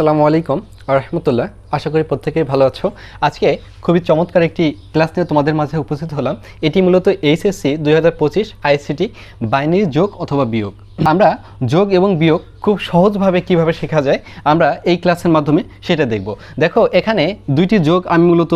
আসসালামু আলাইকুম রহমতুল্লাহ। আশা করি প্রত্যেকেই ভালো আছো। আজকে খুবই চমৎকার একটি ক্লাস নিয়ে তোমাদের মাঝে উপস্থিত হলাম। এটি মূলত এইচএসসি দুই হাজার পঁচিশ আইসিটি বাইনারি যোগ অথবা বিয়োগ। আমরা যোগ এবং বিয়োগ খুব সহজভাবে কীভাবে শেখা যায়, আমরা এই ক্লাসের মাধ্যমে সেটা দেখব। দেখো, এখানে দুইটি যোগ আমি মূলত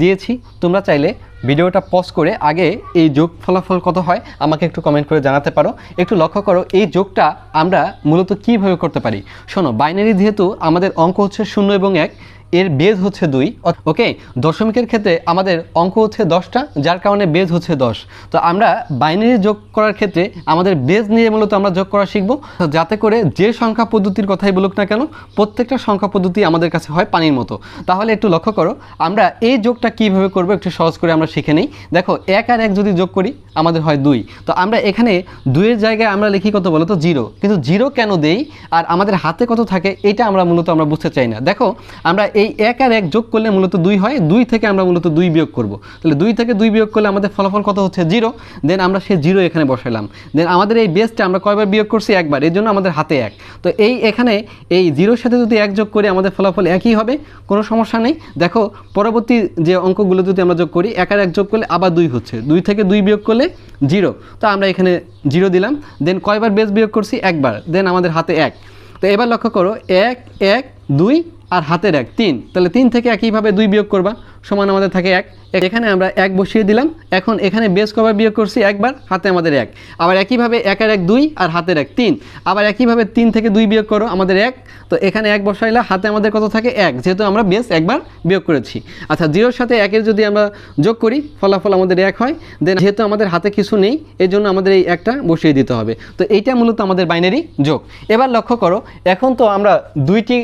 দিয়েছি। তোমরা চাইলে ভিডিওটা পজ করে আগে এই যোগ ফলাফল কত হয় আমাকে একটু কমেন্ট করে জানাতে পারো। একটু লক্ষ্য করো, এই যোগটা আমরা মূলত কীভাবে করতে পারি? শোনো বাইনারি যেহেতু আমাদের অঙ্ক হচ্ছে শূন্য এবং এক, এর বেজ হচ্ছে দুই ওকে দশমিকের ক্ষেত্রে আমাদের অঙ্ক হচ্ছে দশটা, যার কারণে বেজ হচ্ছে দশ। তো আমরা বাইনারি যোগ করার ক্ষেত্রে আমাদের বেজ নিয়ে মূলত আমরা যোগ করা শিখব। যাতে করে যে সংখ্যা পদ্ধতির কথাই বলুক না কেন, প্রত্যেকটা সংখ্যা পদ্ধতি আমাদের কাছে হয় পানির মতো। তাহলে একটু লক্ষ্য করো, আমরা এই যোগটা কীভাবে করব একটু সহজ করে আমরা শিখে নিই। দেখো, এক আর এক যদি যোগ করি, আমাদের হয় দুই। তো আমরা এখানে দুইয়ের জায়গায় আমরা লিখি কত বলো তো? জিরো। কিন্তু জিরো কেন দেই? আর আমাদের হাতে কত থাকে? এটা আমরা মূলত আমরা বুঝতে চাই না। দেখো, আমরা এই এক আর এক যোগ করলে মূলত দুই হয়, দুই থেকে আমরা মূলত দুই বিয়োগ করব। তাহলে দুই থেকে দুই বিয়োগ করলে আমাদের ফলাফল কত হচ্ছে? জিরো। দেন আমরা সে জিরো এখানে বসালাম দেন আমাদের এই বেসটা আমরা কয়বার বিয়োগ করছি? একবার। এর জন্য আমাদের হাতে এক। তো এই এখানে এই জিরোর সাথে যদি এক যোগ করি, আমাদের ফলাফল একই হবে। কোনো সমস্যা নেই। দেখো, পরবর্তী যে অঙ্কগুলো যদি আমরা যোগ করি, এক এক যোগ করলে আবার দুই হচ্ছে। দুই থেকে দুই বিয়োগ করলে জিরো। তো আমরা এখানে জিরো দিলাম। দেন কয়বার বেস বিয়োগ করছি? একবার। দেন আমাদের হাতে এক। তো এবার লক্ষ্য করো, এক এক, দুই আর হাতের এক, তিন। তাহলে তিন থেকে একইভাবে দুই বিয়োগ করবা, সমান আমাদের থাকে এক। এখানে আমরা এক বসিয়ে দিলাম, এখন এখানে বেস কবার বিয়োগ করছি একবার, হাতে আমাদের এক। আবার একইভাবে একের এক দুই আর হাতের এক, তিন। আবার একইভাবে তিন থেকে দুই বিয়োগ করো, আমাদের এক। তো এখানে এক বসাইলে, হাতে আমাদের কত থাকে? এক। যেহেতু আমরা বেস একবার বিয়োগ করেছি। আচ্ছা জিরোর সাথে একের যদি আমরা যোগ করি, ফলাফল আমাদের এক হয়। দেন যেহেতু আমাদের হাতে কিছু নেই এই জন্য আমাদের এই একটা বসিয়ে দিতে হবে। তো এইটা মূলত আমাদের বাইনারি যোগ। এবার লক্ষ্য করো, এখন তো আমরা দুইটি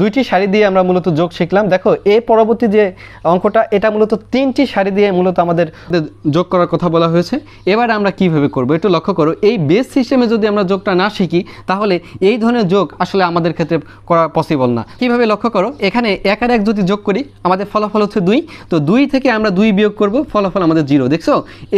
দুইটি শাড়ি দিয়ে আমরা মূলত যোগ শিখলাম। দেখো এই পরবর্তী যে অঙ্কটা, এটা মূলত তিনটি শাড়ি দিয়ে মূলত আমাদের যোগ করার কথা বলা হয়েছে। এবার আমরা কীভাবে করব? একটু লক্ষ্য করো, এই বেস সিস্টেমে যদি আমরা যোগটা না শিখি, তাহলে এই ধরনের যোগ আসলে আমাদের ক্ষেত্রে করা পসিবল না। কীভাবে লক্ষ্য করো, এখানে এক আর এক যদি যোগ করি, আমাদের ফলাফল হচ্ছে দুই। তো দুই থেকে আমরা দুই বিয়োগ করব, ফলাফল আমাদের জিরো দেখছ?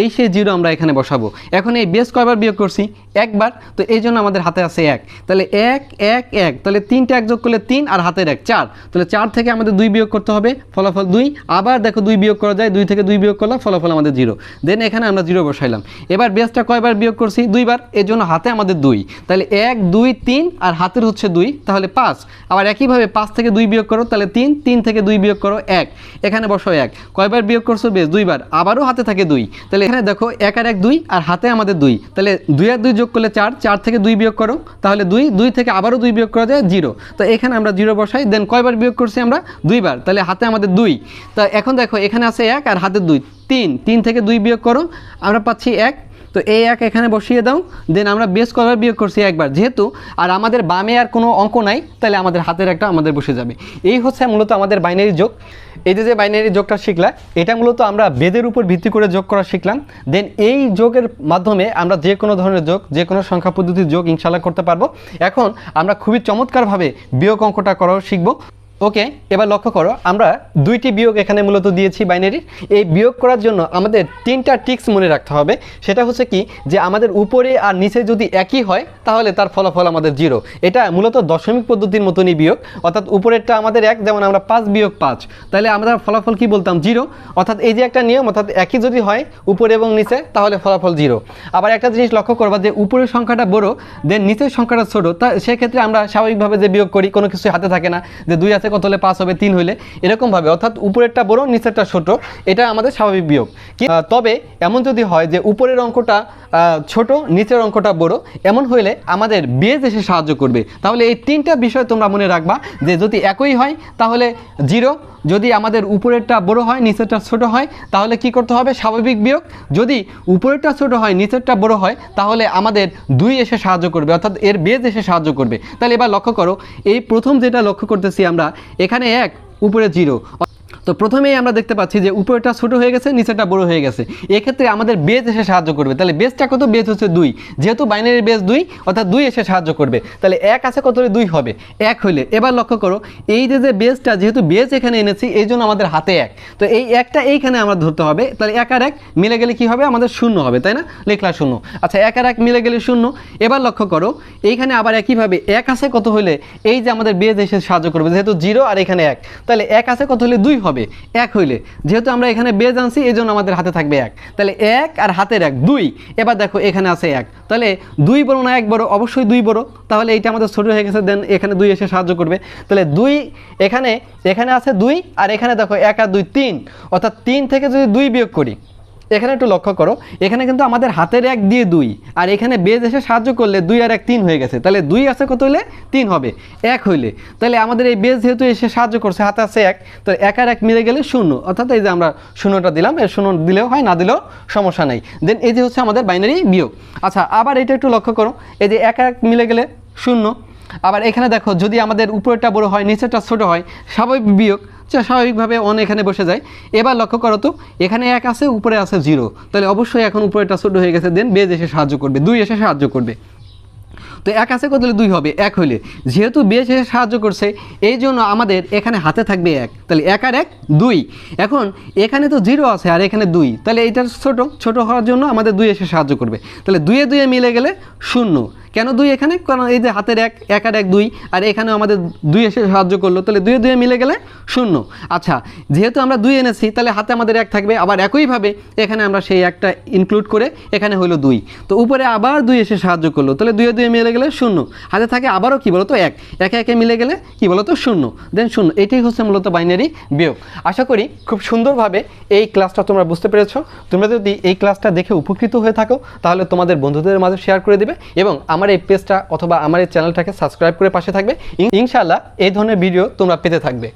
এই সেই জিরো আমরা এখানে বসাবো। এখন এই বেস কয়বার বিয়োগ করছি? একবার। তো এই জন্য আমাদের হাতে আছে এক। তাহলে এক এক এক। তাহলে তিনটা এক যোগ করলে তিন আর হাতের এক চার। তাহলে চার থেকে আমাদের দুই বিয়োগ করতে হবে, ফলাফল দুই। আবার দেখো দুই বিয়োগ করা যায়, দুই থেকে দুই বিয়োগ করলাম, ফলাফল আমাদের জিরো। দেন এখানে আমরা জিরো বসাইলাম। এবার বেসটা কয়বার বিয়োগ করছি? দুইবার এর জন্য হাতে আমাদের দুই। তাহলে এক, দুই, তিন আর হাতের হচ্ছে দুই, তাহলে পাঁচ। আবার একইভাবে পাঁচ থেকে দুই বিয়োগ করো, তাহলে তিন তিন থেকে দুই বিয়োগ করো, এক। এখানে বসো এক। কয়বার বিয়োগ করছ? বেশ, দুইবার। আবারও হাতে থাকে দুই। তাহলে এখানে দেখো এক আর এক, দুই আর হাতে আমাদের দুই। তাহলে দুই আর দুই যোগ করলে চার চার থেকে দুই বিয়োগ করো। তাহলে দুই দুই থেকে আবারও দুই বিয়োগ করা যায়, জিরো। তো এখানে আমরা জিরো বসাই দেন কয়বার বিয়োগ করছি আমরা? দুইবার। তাহলে হাতে আমাদের দুই। তা এখন দেখো, এখানে আছে এক আর হাতে দুই। তিন। তিন থেকে দুই বিয়োগ করো, আমরা পাচ্ছি এক। তো এই এক এখানে বসিয়ে দাও দেন আমরা বেশ কয়বার বিয়োগ করছি? একবার। যেহেতু আর আমাদের বামে আর কোনো অঙ্ক নাই, তাহলে আমাদের হাতের একটা আমাদের বসে যাবে। এই হচ্ছে মূলত আমাদের বাইনারি যোগ। এই যে বাইনারি যোগটা শিখলা, এটা মূলত আমরা বেদের উপর ভিত্তি করে যোগ করা শিখলাম। দেন এই যোগের মাধ্যমে আমরা যে কোনো ধরনের যোগ, যে কোনো সংখ্যা পদ্ধতির যোগ ইনশাল্লাহ করতে পারব। এখন আমরা খুবই চমৎকারভাবে বিয়োগ অঙ্কটা করাও শিখব। ওকে, এবার লক্ষ্য করো, আমরা দুইটি বিয়োগ এখানে মূলত দিয়েছি বাইনারির এই বিয়োগ করার জন্য আমাদের তিনটা টিক্স মনে রাখতে হবে। সেটা হচ্ছে কি, যে আমাদের উপরে আর নিচে যদি একই হয়, তাহলে তার ফলাফল আমাদের জিরো। এটা মূলত দশমিক পদ্ধতির মতনই বিয়োগ। অর্থাৎ উপরেরটা আমাদের এক, যেমন আমরা পাঁচ বিয়োগ পাঁচ। তাহলে আমরা ফলাফল কি বলতাম? জিরো। অর্থাৎ এই যে একটা নিয়ম, অর্থাৎ একই যদি হয় উপরে এবং নিচে, তাহলে ফলাফল জিরো। আবার একটা জিনিস লক্ষ্য করবা যে উপরের সংখ্যাটা বড় দেন নিচের সংখ্যাটা ছোট, তা সেক্ষেত্রে আমরা স্বাভাবিকভাবে যে বিয়োগ করি, কোনো কিছু হাতে থাকে না, যে দুই আছে কত হলে পাঁচ হবে, তিন হলে এরকমভাবে। অর্থাৎ উপরেরটা বড়, নিচেরটা ছোট। এটা আমাদের স্বাভাবিক বিয়োগ। তবে এমন যদি হয় যে উপরের অঙ্কটা ছোট, নিচের অঙ্কটা বড়, এমন হইলে আমাদের বেজ এসে সাহায্য করবে। তাহলে এই তিনটা বিষয় তোমরা মনে রাখবা যে যদি একই হয়, তাহলে জিরো। যদি আমাদের উপরেরটা বড় হয়, নিচেরটা ছোট হয়, তাহলে কি করতে হবে? স্বাভাবিক বিয়োগ। যদি উপরেরটা ছোট হয়, নিচেরটা বড় হয়, তাহলে আমাদের দুই এসে সাহায্য করবে। অর্থাৎ এর বেজ এসে সাহায্য করবে। তাহলে এবার লক্ষ্য করো, এই প্রথম যেটা লক্ষ্য করতেছি আমরা এখানে এক উপরে জিরো। তো প্রথমেই আমরা দেখতে পাচ্ছি যে উপরেটা ছোট হয়ে গেছে নিচেটা বড় হয়ে গেছে। এক্ষেত্রে আমাদের বেজ এসে সাহায্য করবে। তাহলে বেজটা কত? বেজ হচ্ছে দুই। যেহেতু বাইনারি বেজ দুই, অর্থাৎ দুই এসে সাহায্য করবে। তাহলে এক আছে কত হলে দুই হবে? এক হইলে। এবার লক্ষ্য করো, এই যে যে বেজটা যেহেতু বেজ এখানে এনেছি, এই জন্য আমাদের হাতে এক। তো এই একটা এইখানে আমরা ধরতে হবে। তাহলে এক আর এক মিলে গেলে কি হবে? আমাদের শূন্য হবে, তাই না? লেখলা শূন্য। আচ্ছা এক আর এক মিলে গেলে শূন্য। এবার লক্ষ্য করো, এইখানে আবার একইভাবে এক আছে কত হলে? এই যে আমাদের বেজ এসে সাহায্য করবে, যেহেতু জিরো আর এখানে এক। তাহলে এক আছে কত হলে দুই হবে? এক হইলে। যেহেতু আমরা এখানে বেজ আনছি এই জন্য আমাদের হাতে থাকবে এক। তাহলে এক আর হাতের এক, দুই। এবার দেখো, এখানে আছে এক। তাহলে দুই বড় না এক বড়? অবশ্যই দুই বড়। তাহলে এইটা আমাদের ছোটো হয়ে গেছে দেন এখানে দুই এসে সাহায্য করবে। তাহলে দুই এখানে এখানে আছে দুই, আর এখানে দেখো এক আর দুই, তিন। অর্থাৎ তিন থেকে যদি দুই বিয়োগ করি এখানে একটু লক্ষ্য করো, এখানে কিন্তু আমাদের হাতের এক দিয়ে দুই, আর এখানে বেজ এসে সাহায্য করলে দুই আর এক তিন হয়ে গেছে, তাহলে দুই আছে কত হলে তিন হবে, এক হইলে, তাহলে আমাদের এই বেজ যেহেতু এসে সাহায্য করছে, হাতে আছে এক, তো এক আর এক মিলে গেলে শূন্য, অর্থাৎ এই যে আমরা শূন্যটা দিলাম, এর শূন্য দিলেও হয়, না দিলেও সমস্যা নাই। দেন এই যে হচ্ছে আমাদের বাইনারি বিয়োগ। আচ্ছা আবার এটা একটু লক্ষ্য করো, এই যে এক এক মিলে গেলে শূন্য, আবার এখানে দেখো, যদি আমাদের উপরেরটা বড় হয়, নিচেরটা ছোট হয়, স্বাভাবিক বিয়োগ স্বাভাবিকভাবে অন এখানে বসে যায়। এবার লক্ষ্য করো তো, এখানে এক আছে, উপরে আছে জিরো তাহলে অবশ্যই এখন উপরেটা ছোট হয়ে গেছে দেন বেজ এসে সাহায্য করবে, দুই এসে সাহায্য করবে। তো এক আছে কত হলে দুই হবে? এক হইলে যেহেতু বেশ এসে সাহায্য করছে, এই জন্য আমাদের এখানে হাতে থাকবে এক। তাহলে এক আর এক, দুই। এখন এখানে তো জিরো আছে আর এখানে দুই। তাহলে এইটা ছোট ছোট হওয়ার জন্য আমাদের দুই এসে সাহায্য করবে। তাহলে দুয়ে দুয়ে মিলে গেলে শূন্য। কেন দুই এখানে? কারণ এই যে হাতের এক এক আর এক দুই, আর এখানেও আমাদের দুই এসে সাহায্য করল। তাহলে দুয়ে দুয়ে মিলে গেলে শূন্য। আচ্ছা যেহেতু আমরা দুই এনেছি, তাহলে হাতে আমাদের এক থাকবে, আবার একইভাবে এখানে আমরা সেই একটা ইনক্লুড করে এখানে হলো দুই। তো উপরে আবার দুই এসে সাহায্য করল, তাহলে দুয়ে দুয়ে মিলে গেলে শূন্য। হাতে থাকে আবারও কী বলো তো এক? একে একে মিলে গেলে কি বলো তো শূন্য। দেন শূন্য, এটাই হচ্ছে মূলত বাইনারি বিয়োগ। আশা করি খুব সুন্দরভাবে এই ক্লাসটা তোমরা বুঝতে পেরেছ। তোমরা যদি এই ক্লাসটা দেখে উপকৃত হয়ে থাকো, তাহলে তোমাদের বন্ধুদের মাঝে শেয়ার করে দেবে এবং আমার এই পেজটা অথবা আমার এই চ্যানেলটাকে সাবস্ক্রাইব করে পাশে থাকবে। ইন- ইনশাআল্লাহ এই ধরনের ভিডিও তোমরা পেতে থাকবে।